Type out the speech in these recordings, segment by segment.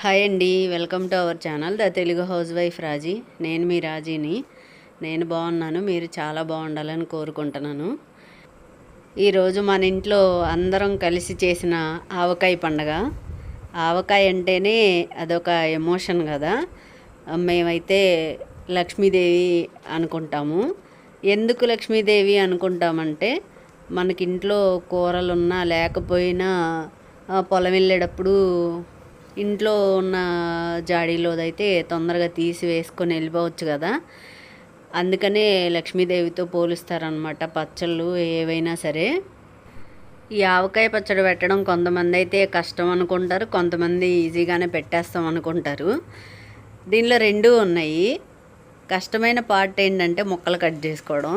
Hi అండి welcome to our channel the Telugu housewife Raji. నేను మీ రాజీని. నేను బాగున్నాను మీరు చాలా బాగుండాలని కోరుకుంటున్నాను. ఈరోజు మన ఇంట్లో అందరం కలిసి చేసిన ఆవకాయ పండగ. ఆవకాయ అంటేనే అదొక ఎమోషన్ కదా. మేమైతే లక్ష్మీదేవి అనుకుంటాము. ఎందుకు లక్ష్మీదేవి అనుకుంటామంటే మనకి ఇంట్లో కూరలున్నా లేకపోయినా పొలం వెళ్ళేటప్పుడు ఇంట్లో ఉన్న జాడీలోదైతే తొందరగా తీసి వేసుకొని వెళ్ళిపోవచ్చు కదా. అందుకనే లక్ష్మీదేవితో పోలుస్తారనమాట పచ్చళ్ళు ఏవైనా సరే. ఈ ఆవకాయ పచ్చడి పెట్టడం కొంతమంది అయితే కష్టం అనుకుంటారు కొంతమంది ఈజీగానే పెట్టేస్తాం అనుకుంటారు. దీనిలో రెండూ ఉన్నాయి. కష్టమైన పార్ట్ ఏంటంటే ముక్కలు కట్ చేసుకోవడం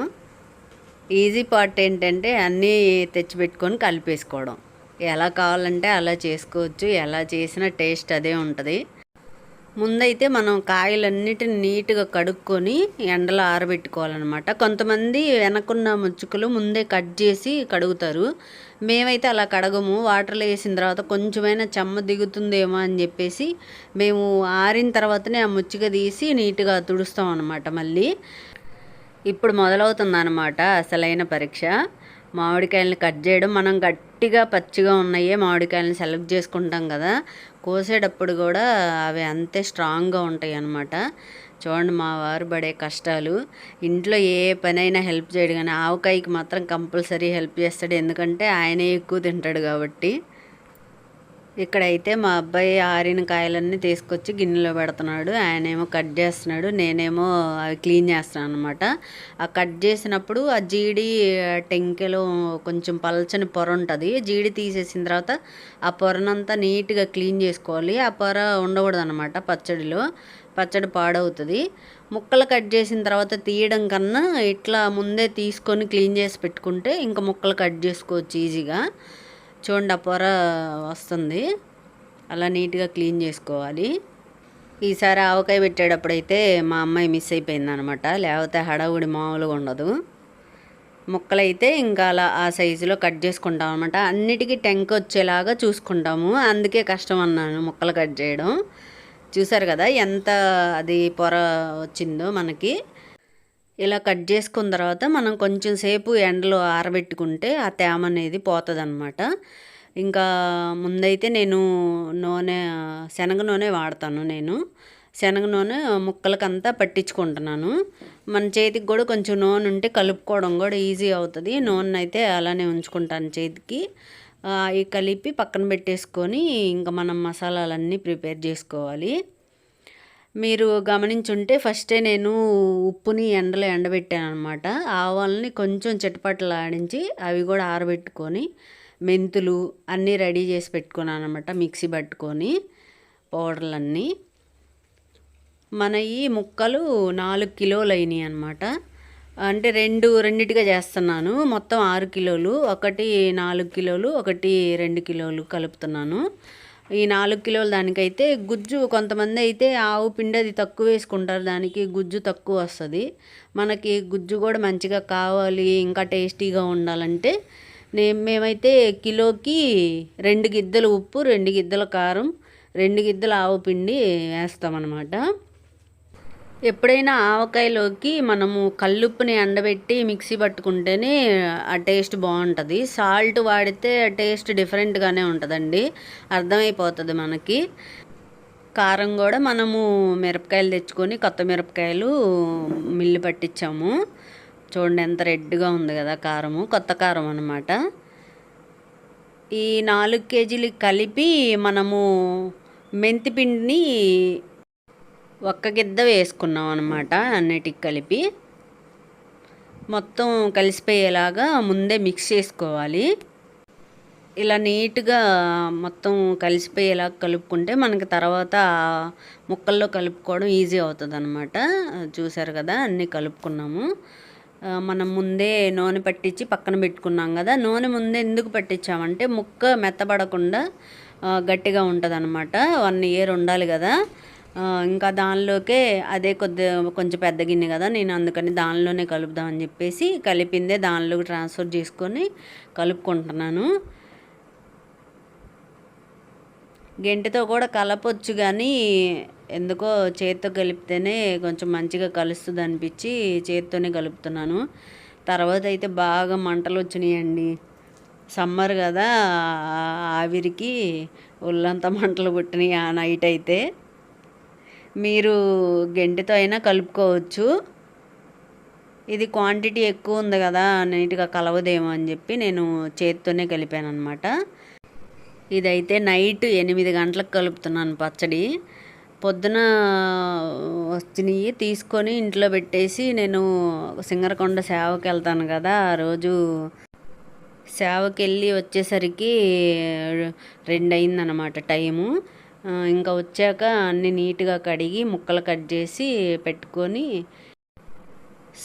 ఈజీ పార్ట్ ఏంటంటే అన్నీ తెచ్చిపెట్టుకొని కలిపేసుకోవడం. ఎలా కావాలంటే అలా చేసుకోవచ్చు ఎలా చేసినా టేస్ట్ అదే ఉంటుంది. ముందైతే మనం కాయలన్నిటిని నీట్గా కడుక్కొని ఎండలో ఆరబెట్టుకోవాలన్నమాట. కొంతమంది వెనకున్న ముచ్చుకలు ముందే కట్ చేసి కడుగుతారు. మేమైతే అలా కడగము. వాటర్లో వేసిన తర్వాత కొంచెమైనా చెమ్మ దిగుతుందేమో అని చెప్పేసి మేము ఆరిన తర్వాతనే ఆ ముచ్చుక తీసి నీట్గా తుడుస్తాం అనమాట మళ్ళీ. ఇప్పుడు మొదలవుతుంది అనమాట అసలైన పరీక్ష. మామిడికాయలని కట్ చేయడం మనం గట్టిగా పచ్చిగా ఉన్నాయే మామిడికాయలని సెలెక్ట్ చేసుకుంటాం కదా. కోసేటప్పుడు కూడా అవి అంతే స్ట్రాంగ్గా ఉంటాయి అన్నమాట. చూడండి మా వారు పడే కష్టాలు. ఇంట్లో ఏ పనైనా హెల్ప్ చేయడు కానీ ఆవకాయకి మాత్రం కంపల్సరీ హెల్ప్ చేస్తాడు. ఎందుకంటే ఆయనే ఎక్కువ తింటాడు కాబట్టి. ఇక్కడైతే మా అబ్బాయి ఆరిన కాయలన్నీ తీసుకొచ్చి గిన్నెలో పెడుతున్నాడు. ఆయనేమో కట్ చేస్తున్నాడు. నేనేమో అవి క్లీన్ చేస్తున్నాను అనమాట ఆ కట్ చేసినప్పుడు ఆ జీడి టెంకెలో కొంచెం పలచని పొర ఉంటుంది. జీడి తీసేసిన తర్వాత ఆ పొరనంతా నీట్గా క్లీన్ చేసుకోవాలి. ఆ పొర ఉండకూడదు అనమాట పచ్చడిలో. పచ్చడి పాడవుతుంది. ముక్కలు కట్ చేసిన తర్వాత తీయడం కన్నా ఇట్లా ముందే తీసుకొని క్లీన్ చేసి పెట్టుకుంటే ఇంకా ముక్కలు కట్ చేసుకోవచ్చు ఈజీగా. చూడండి ఆ పొర వస్తుంది. అలా నీట్గా క్లీన్ చేసుకోవాలి. ఈసారి ఆవకాయ పెట్టేటప్పుడైతే మా అమ్మాయి మిస్ అయిపోయింది అనమాట లేకపోతే హడావుడి మామూలుగా ఉండదు. ముక్కలైతే ఇంకా అలా ఆ సైజులో కట్ చేసుకుంటాం అనమాట. అన్నిటికీ టెంక్ వచ్చేలాగా చూసుకుంటాము. అందుకే కష్టం అన్నాను ముక్కలు కట్ చేయడం. చూసారు కదా ఎంత అది పొర వచ్చిందో మనకి. ఇలా కట్ చేసుకున్న తర్వాత మనం కొంచెం సేపు ఎండలో ఆరబెట్టుకుంటే ఆ తేమ అనేది పోతుంది అనమాట ఇంకా ముందైతే నేను నూనె శనగ నూనె వాడతాను నేను. శనగ నూనె ముక్కలకంతా పట్టించుకుంటున్నాను. మన చేతికి కూడా కొంచెం నూనె ఉంటే కలుపుకోవడం కూడా ఈజీ అవుతుంది. నూనె అయితే అలానే ఉంచుకుంటాను చేతికి. అవి కలిపి పక్కన పెట్టేసుకొని ఇంకా మనం మసాలాలన్నీ ప్రిపేర్ చేసుకోవాలి. మీరు గమనించుంటే ఫస్టే నేను ఉప్పుని ఎండలో ఎండబెట్టాను అనమాట ఆవాలని కొంచెం చిటపటలాడించి అవి కూడా ఆరబెట్టుకొని మెంతులు అన్నీ రెడీ చేసి పెట్టుకున్నాను అనమాట మిక్సీ పట్టుకొని పౌడర్లన్నీ. మన ఈ ముక్కలు నాలుగు కిలోలు అయినాయి అనమాట అంటే రెండు రెండిటిగా చేస్తున్నాను. మొత్తం ఆరు కిలోలు ఒకటి నాలుగు కిలోలు ఒకటి రెండు కిలోలు కలుపుతున్నాను. ఈ నాలుగు కిలోల దానికైతే గుజ్జు కొంతమంది అయితే ఆవు పిండి అది తక్కువ వేసుకుంటారు దానికి గుజ్జు తక్కువ వస్తుంది. మనకి గుజ్జు కూడా మంచిగా కావాలి ఇంకా టేస్టీగా ఉండాలంటే నేను మేమైతే కిలోకి రెండు గిద్దలు ఉప్పు రెండు గిద్దల కారం రెండు గిద్దల ఆవు పిండి వేస్తామన్నమాట. ఎప్పుడైనా ఆవకాయలోకి మనము కల్లుప్పుని ఎండబెట్టి మిక్సీ పట్టుకుంటేనే ఆ టేస్ట్ బాగుంటుంది. సాల్ట్ వాడితే టేస్ట్ డిఫరెంట్గానే ఉంటుందండి. అర్థమైపోతుంది మనకి. కారం కూడా మనము మిరపకాయలు తెచ్చుకొని కొత్త మిరపకాయలు మిల్లు పట్టించాము చూడండి ఎంత రెడ్గా ఉంది కదా కారము కొత్త కారం అనమాట ఈ నాలుగు కేజీలు కలిపి మనము మెంతి పిండిని ఒక్క గిద్ద వేసుకున్నాం అనమాట అన్నిటికి కలిపి. మొత్తం కలిసిపోయేలాగా ముందే మిక్స్ చేసుకోవాలి. ఇలా నీట్గా మొత్తం కలిసిపోయేలా కలుపుకుంటే మనకి తర్వాత ముక్కల్లో కలుపుకోవడం ఈజీ అవుతుంది అనమాట చూసారు కదా అన్నీ కలుపుకున్నాము. మనం ముందే నూనె పట్టించి పక్కన పెట్టుకున్నాం కదా నూనె ముందే ఎందుకు పట్టించామంటే ముక్క మెత్తబడకుండా గట్టిగా ఉంటుంది అనమాట వన్ ఇయర్ ఉండాలి కదా. ఇంకా దానిలోకే అదే కొద్ది కొంచెం పెద్ద గిన్నె కదా నేను అందుకని దానిలోనే కలుపుదామని చెప్పేసి కలిపిందే దానిలోకి ట్రాన్స్ఫర్ చేసుకొని కలుపుకుంటున్నాను. గెంటితో కూడా కలపొచ్చు కానీ ఎందుకో చేతితో కలిపితేనే కొంచెం మంచిగా కలుస్తుంది అనిపించి చేత్తోనే కలుపుతున్నాను. తర్వాత అయితే బాగా మంటలు వచ్చినాయండి. సమ్మర్ కదా ఆవిరికి ఒళ్ళంతా మంటలు పుట్టినాయి ఆ నైట్ అయితే. మీరు గెంటితో అయినా కలుపుకోవచ్చు. ఇది క్వాంటిటీ ఎక్కువ ఉంది కదా నీట్గా కలవదేమో అని చెప్పి నేను చేత్తోనే కలిపాను అనమాట ఇదైతే నైట్ ఎనిమిది గంటలకు కలుపుతున్నాను పచ్చడి. పొద్దున వచ్చినవి తీసుకొని ఇంట్లో పెట్టేసి నేను సింగరకొండ సేవకి వెళ్తాను కదా ఆ రోజు సేవకి వెళ్ళి వచ్చేసరికి రెండు అయిందనమాట టైము. ఇంకా వచ్చాక అన్ని నీట్గా కడిగి ముక్కలు కట్ చేసి పెట్టుకొని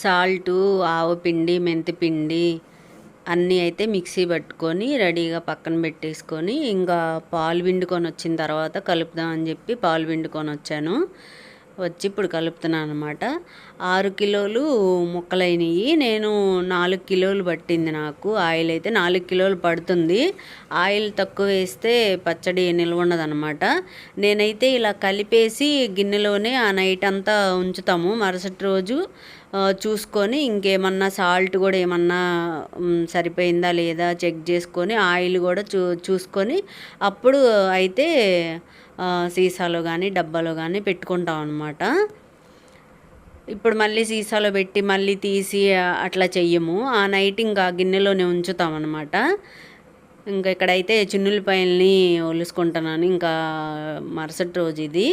సాల్టు ఆవపిండి మెంతిపిండి అన్నీ అయితే మిక్సీ పట్టుకొని రెడీగా పక్కన పెట్టేసుకొని ఇంకా పాలు పిండుకొని వచ్చిన తర్వాత కలుపుదామని చెప్పి పాలు పిండుకొని వచ్చాను. వచ్చి ఇప్పుడు కలుపుతున్నాను అనమాట ఆరు కిలోలు ముక్కలైనవి నేను నాలుగు కిలోలు పట్టింది నాకు. ఆయిల్ అయితే నాలుగు కిలోలు పడుతుంది. ఆయిల్ తక్కువ వేస్తే పచ్చడి నిల్వండదనమాట నేనైతే ఇలా కలిపేసి గిన్నెలోనే ఆ నైట్ అంతా ఉంచుతాము. మరుసటి రోజు చూసుకొని ఇంకేమన్నా సాల్ట్ కూడా ఏమన్నా సరిపోయిందా లేదా చెక్ చేసుకొని ఆయిల్ కూడా చూ చూసుకొని అప్పుడు అయితే సీసాలో కానీ డబ్బాలో కానీ పెట్టుకుంటాం అనమాట ఇప్పుడు మళ్ళీ సీసాలో పెట్టి మళ్ళీ తీసి అట్లా చెయ్యము. ఆ నైట్ ఇంకా గిన్నెలోనే ఉంచుతాం అనమాట ఇంకా ఇక్కడైతే చిన్నులపాయల్ని ఒలుసుకుంటున్నాను. ఇంకా మరుసటి రోజు ఇది.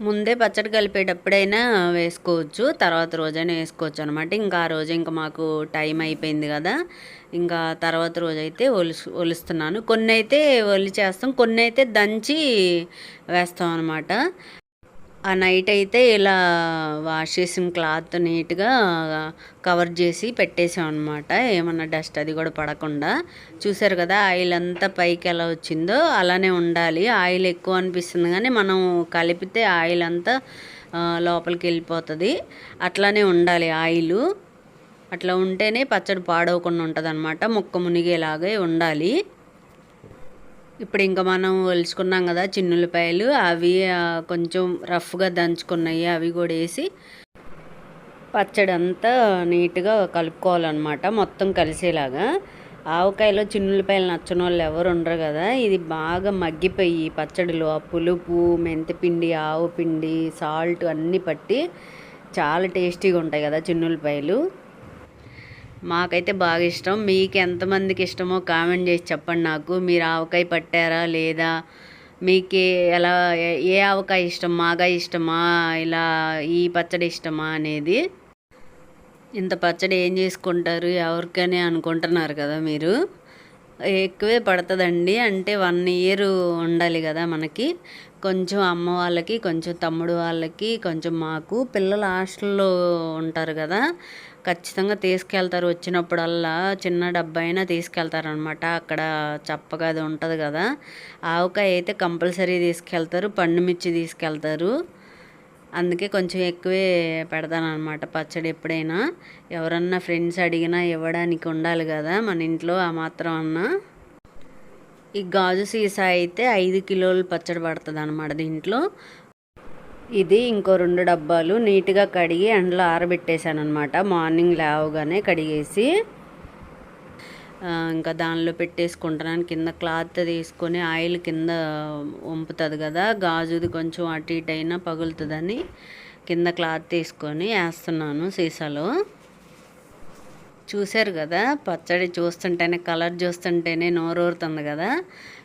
ముందే పచ్చడి కలిపేటప్పుడైనా వేసుకోవచ్చు తర్వాత రోజైనా వేసుకోవచ్చు అనమాట ఇంకా ఆ రోజు ఇంకా మాకు టైం అయిపోయింది కదా. ఇంకా తర్వాత రోజు అయితే ఒలుసు ఒలుస్తున్నాను. కొన్ని అయితే ఒలిచేస్తాం కొన్ని అయితే దంచి వేస్తాం అనమాట ఆ నైట్ అయితే ఇలా వాష్ చేసిన క్లాత్ నీట్గా కవర్ చేసి పెట్టేసాం అనమాట ఏమన్నా డస్ట్ అది కూడా పడకుండా. చూసారు కదా ఆయిల్ అంతా పైకి ఎలా వచ్చిందో అలానే ఉండాలి. ఆయిల్ ఎక్కువ అనిపిస్తుంది కానీ మనం కలిపితే ఆయిల్ అంతా లోపలికి వెళ్ళిపోతుంది. అట్లానే ఉండాలి ఆయిల్. అట్లా ఉంటేనే పచ్చడి పాడవకుండా ఉంటుంది అనమాట ముక్క మునిగేలాగే ఉండాలి. ఇప్పుడు ఇంకా మనం ఒలుచుకున్నాం కదా చిన్నులపాయలు అవి కొంచెం రఫ్గా దంచుకున్నాయి అవి కూడా వేసి పచ్చడి అంతా నీట్గా కలుపుకోవాలన్నమాట మొత్తం కలిసేలాగా. ఆవకాయలో చిన్నులపాయలు నచ్చని వాళ్ళు ఎవరు ఉండరు కదా ఇది బాగా మగ్గిపోయి పచ్చడిలో. ఆ పులుపు మెంతిపిండి ఆవు పిండి సాల్ట్ అన్నీ పట్టి చాలా టేస్టీగా ఉంటాయి కదా చిన్నులపాయలు. మాకైతే బాగా ఇష్టం. మీకు ఎంతమందికి ఇష్టమో కామెంట్ చేసి చెప్పండి నాకు. మీరు ఆవకాయ పట్టారా లేదా? మీకు ఎలా ఏ ఆవకాయ ఇష్టం? మాగా ఇష్టమా? ఇలా ఈ పచ్చడి ఇష్టమా అనేది ఇంత పచ్చడి ఏం చేసుకుంటారు? ఎవరికని అనుకుంటున్నారు కదా మీరు. ఎక్కువే పడుతుందండి. అంటే వన్ ఇయర్ ఉండాలి కదా మనకి. కొంచెం అమ్మ వాళ్ళకి కొంచెం తమ్ముడు వాళ్ళకి కొంచెం మాకు. పిల్లలు హాస్టల్లో ఉంటారు కదా. ఖచ్చితంగా తీసుకెళ్తారు. వచ్చినప్పుడల్లా చిన్న డబ్బా అయినా తీసుకెళ్తారనమాట అక్కడ చప్పగా అది ఉంటుంది కదా. ఆవకాయ అయితే కంపల్సరీ తీసుకెళ్తారు. పండు మిర్చి తీసుకెళ్తారు. అందుకే కొంచెం ఎక్కువే పెడతానమాట పచ్చడి ఎప్పుడైనా. ఎవరన్నా ఫ్రెండ్స్ అడిగినా ఇవ్వడానికి ఉండాలి కదా మన ఇంట్లో ఆ మాత్రం అన్నా. ఈ గాజు సీసా అయితే ఐదు కిలోలు పచ్చడి పడుతుంది అనమాట దీంట్లో. ఇది ఇంకో రెండు డబ్బాలు నీట్గా కడిగి ఎండలో ఆరబెట్టేశాను అనమాట మార్నింగ్ లేవగానే కడిగేసి ఇంకా దానిలో పెట్టేసుకుంటున్నాను. కింద క్లాత్ తీసుకొని ఆయిల్ కింద వంపుతుంది కదా గాజుది కొంచెం అటు ఇటు అయినా పగులుతుందని కింద క్లాత్ తీసుకొని వేస్తున్నాను సీసాలో. చూశారు కదా? పచ్చడి చూస్తుంటేనే కలర్ చూస్తుంటేనే నోరూరుతుంది కదా?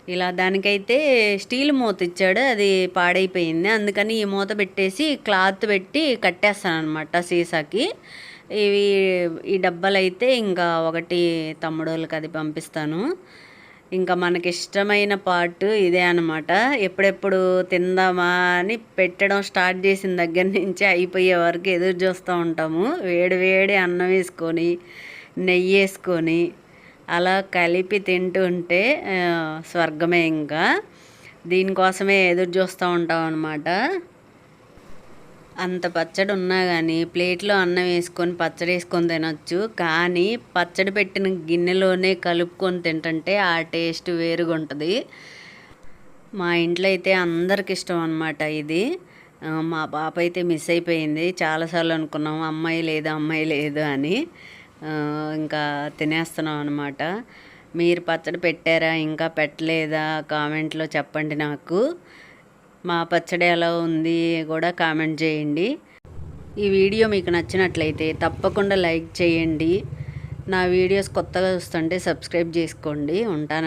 ఇలా దానికైతే స్టీల్ మూత ఇచ్చాడు అది పాడైపోయింది. అందుకని ఈ మూత పెట్టేసి క్లాత్ పెట్టి కట్టేస్తాను అనమాట సీసాకి. ఇవి ఈ డబ్బాలు అయితే ఇంకా ఒకటి తమ్ముడోళ్ళకి అది పంపిస్తాను. ఇంకా మనకి ఇష్టమైన పార్ట్ ఇదే అనమాట ఎప్పుడెప్పుడు తిందామా అని పెట్టడం స్టార్ట్ చేసిన దగ్గర నుంచి అయిపోయే వరకు ఎదురు చూస్తూ ఉంటాము. వేడి వేడి అన్నం వేసుకొని నెయ్యి వేసుకొని అలా కలిపి తింటుంటే స్వర్గమే ఇంకా. దీనికోసమే ఎదురు చూస్తూ ఉంటాం అనమాట అంత పచ్చడి ఉన్నా కానీ ప్లేట్లో అన్నం వేసుకొని పచ్చడి వేసుకొని తినొచ్చు. కానీ పచ్చడి పెట్టిన గిన్నెలోనే కలుపుకొని తింటుంటే ఆ టేస్ట్ వేరుగా ఉంటుంది. మా ఇంట్లో అయితే అందరికి ఇష్టం అనమాట ఇది. మా పాప అయితే మిస్ అయిపోయింది. చాలాసార్లు అనుకున్నాం అమ్మాయి లేదు అమ్మాయి లేదు అని. ఇంకా తినేస్తున్నాం అనమాట మీరు పచ్చడి పెట్టారా? ఇంకా పెట్టలేదా? కామెంట్లో చెప్పండి నాకు. మా పచ్చడి ఎలా ఉంది కూడా కామెంట్ చేయండి. ఈ వీడియో మీకు నచ్చినట్లయితే తప్పకుండా లైక్ చేయండి. నా వీడియోస్ కొత్తగా చూస్తుంటే సబ్స్క్రైబ్ చేసుకోండి. ఉంటాను.